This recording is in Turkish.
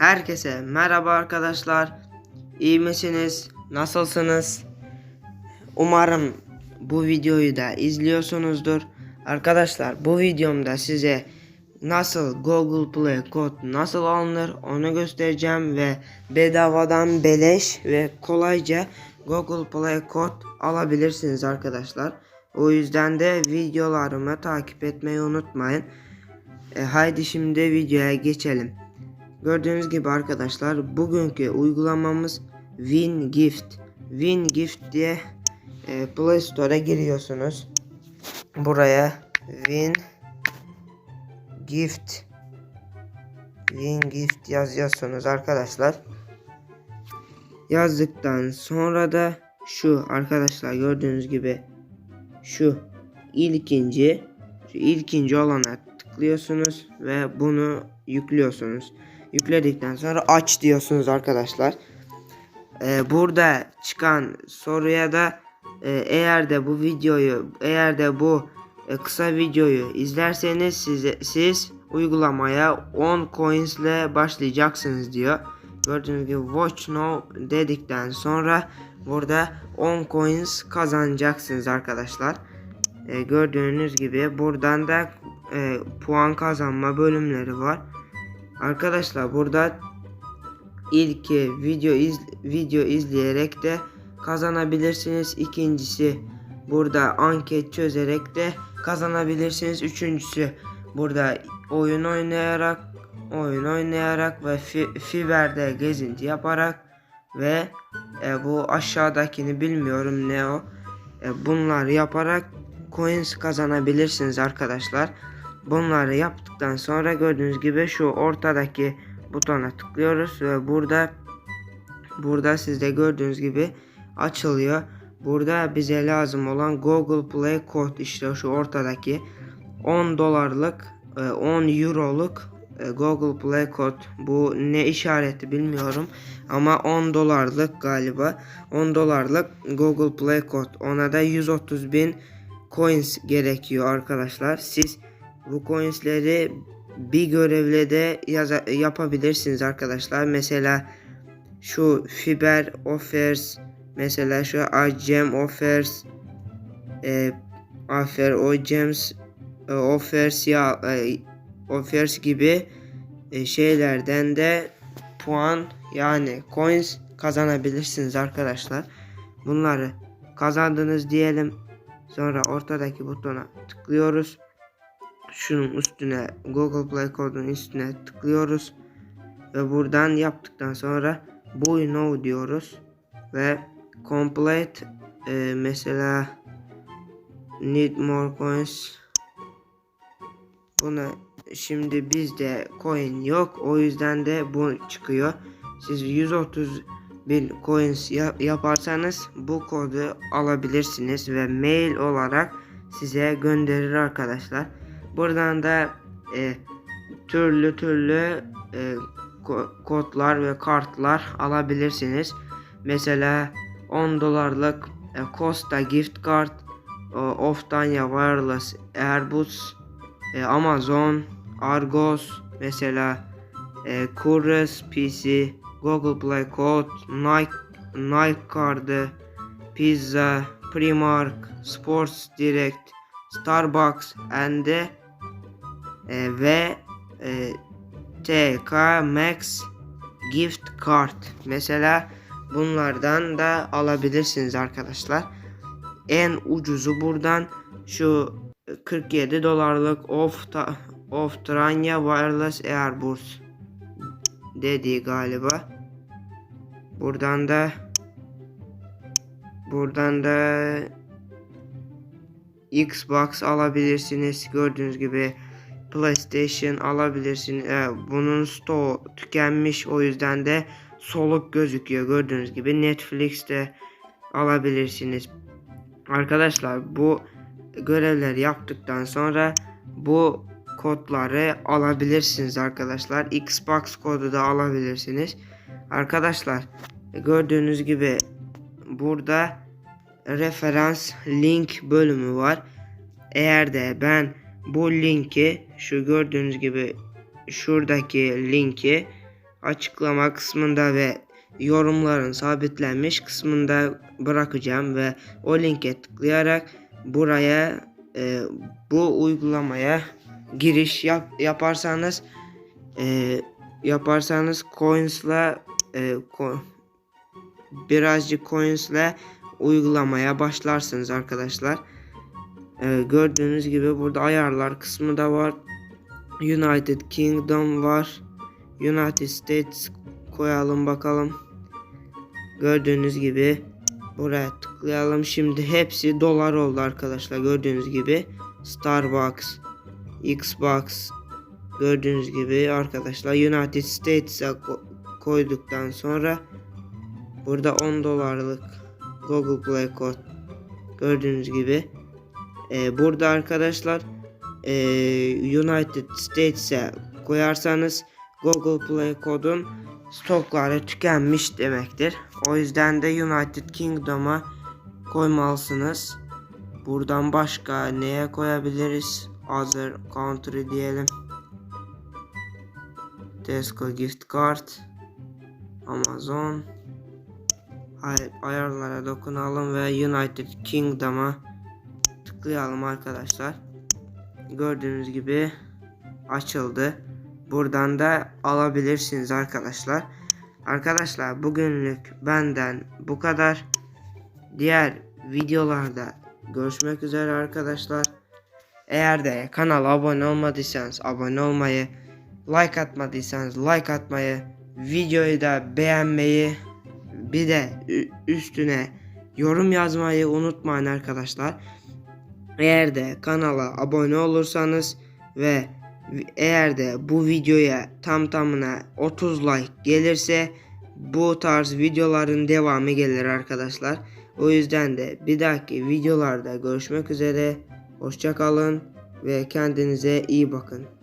Herkese merhaba arkadaşlar. İyi misiniz? Nasılsınız? Umarım bu videoyu da izliyorsunuzdur. Arkadaşlar bu videomda size nasıl Google Play kod nasıl alınır onu göstereceğim ve bedavadan beleş ve kolayca Google Play kod alabilirsiniz arkadaşlar. O yüzden de videolarımı takip etmeyi unutmayın. E, haydi şimdi videoya geçelim. Gördüğünüz gibi arkadaşlar bugünkü uygulamamız WinGift. WinGift diye e, Play Store'a giriyorsunuz. Buraya Win Gift WinGift yazıyorsunuz arkadaşlar. Yazdıktan sonra da şu arkadaşlar gördüğünüz gibi şu ilkinci şu ilkinci olana tıklıyorsunuz ve bunu yüklüyorsunuz. Yükledikten sonra aç diyorsunuz arkadaşlar. Ee, burada çıkan soruya da e, eğer de bu videoyu eğer de bu e, kısa videoyu izlerseniz size, siz uygulamaya 10 coins ile başlayacaksınız diyor. Gördüğünüz gibi watch now dedikten sonra burada 10 coins kazanacaksınız arkadaşlar. E, gördüğünüz gibi buradan da e, puan kazanma bölümleri var. Arkadaşlar burada ilk video iz, video izleyerek de kazanabilirsiniz. İkincisi burada anket çözerek de kazanabilirsiniz. Üçüncüsü burada oyun oynayarak oyun oynayarak ve fi, Fiver'de gezinti yaparak ve e, bu aşağıdakini bilmiyorum ne o. E, bunları yaparak coins kazanabilirsiniz arkadaşlar. Bunları yaptıktan sonra gördüğünüz gibi şu ortadaki butona tıklıyoruz ve burada burada sizde gördüğünüz gibi açılıyor. Burada bize lazım olan Google Play kod işte şu ortadaki 10 dolarlık 10 euroluk e, Google Play kod bu ne işareti bilmiyorum ama 10 dolarlık galiba 10 dolarlık Google Play kod ona da 130 bin coins gerekiyor arkadaşlar. Siz bu coinsleri bir görevle de yaza, yapabilirsiniz arkadaşlar. Mesela şu Fiber Offers mesela şu Agem Offers e, Offer o Gems e, Offers ya e, Offers gibi e, şeylerden de puan yani coins kazanabilirsiniz arkadaşlar. Bunları kazandınız diyelim. Sonra ortadaki butona tıklıyoruz şunun üstüne Google Play kodun üstüne tıklıyoruz. Ve buradan yaptıktan sonra boy no diyoruz. Ve complete e, mesela need more coins. Buna şimdi bizde coin yok. O yüzden de bu çıkıyor. Siz 130 bin coins yaparsanız bu kodu alabilirsiniz. Ve mail olarak size gönderir arkadaşlar Buradan da e, türlü türlü e, kodlar ve kartlar alabilirsiniz. Mesela 10 dolarlık e, Costa gift card, e, Oftanya Wireless Airbus, e, Amazon, Argos, mesela e, Kures PC, Google Play Code, Nike, Nike kartı, Pizza, Primark, Sports Direct, Starbucks and e, ve e, TK Max Gift Card mesela bunlardan da alabilirsiniz arkadaşlar. En ucuzu buradan şu 47 dolarlık Off Off Tranya Wireless Airbus dediği galiba. Buradan da buradan da Xbox alabilirsiniz. Gördüğünüz gibi PlayStation alabilirsiniz. Ee, bunun store tükenmiş o yüzden de soluk gözüküyor. Gördüğünüz gibi Netflix'te alabilirsiniz. Arkadaşlar bu görevleri yaptıktan sonra bu kodları alabilirsiniz arkadaşlar. Xbox kodu da alabilirsiniz. Arkadaşlar gördüğünüz gibi burada referans link bölümü var. Eğer de ben bu linki şu gördüğünüz gibi şuradaki linki açıklama kısmında ve yorumların sabitlenmiş kısmında bırakacağım ve o linke tıklayarak buraya e, bu uygulamaya giriş yap, yaparsanız e, yaparsanız coins'la e, ko- birazcık coins'le uygulamaya başlarsınız arkadaşlar. E, gördüğünüz gibi burada ayarlar kısmı da var. United Kingdom var. United States koyalım bakalım. Gördüğünüz gibi buraya tıklayalım. Şimdi hepsi dolar oldu arkadaşlar. Gördüğünüz gibi Starbucks, Xbox gördüğünüz gibi arkadaşlar United States'e ko- koyduktan sonra burada 10 dolarlık Google Play kod gördüğünüz gibi Ee, burada arkadaşlar ee, United States'e koyarsanız Google Play kodun stokları tükenmiş demektir. O yüzden de United Kingdom'a koymalısınız. Buradan başka neye koyabiliriz? Other country diyelim. Tesco gift card. Amazon. Ay- ayarlara dokunalım ve United Kingdom'a tıklayalım arkadaşlar. Gördüğünüz gibi açıldı. Buradan da alabilirsiniz arkadaşlar. Arkadaşlar bugünlük benden bu kadar. Diğer videolarda görüşmek üzere arkadaşlar. Eğer de kanala abone olmadıysanız abone olmayı, like atmadıysanız like atmayı, videoyu da beğenmeyi, bir de üstüne yorum yazmayı unutmayın arkadaşlar. Eğer de kanala abone olursanız ve eğer de bu videoya tam tamına 30 like gelirse bu tarz videoların devamı gelir arkadaşlar. O yüzden de bir dahaki videolarda görüşmek üzere. Hoşça kalın ve kendinize iyi bakın.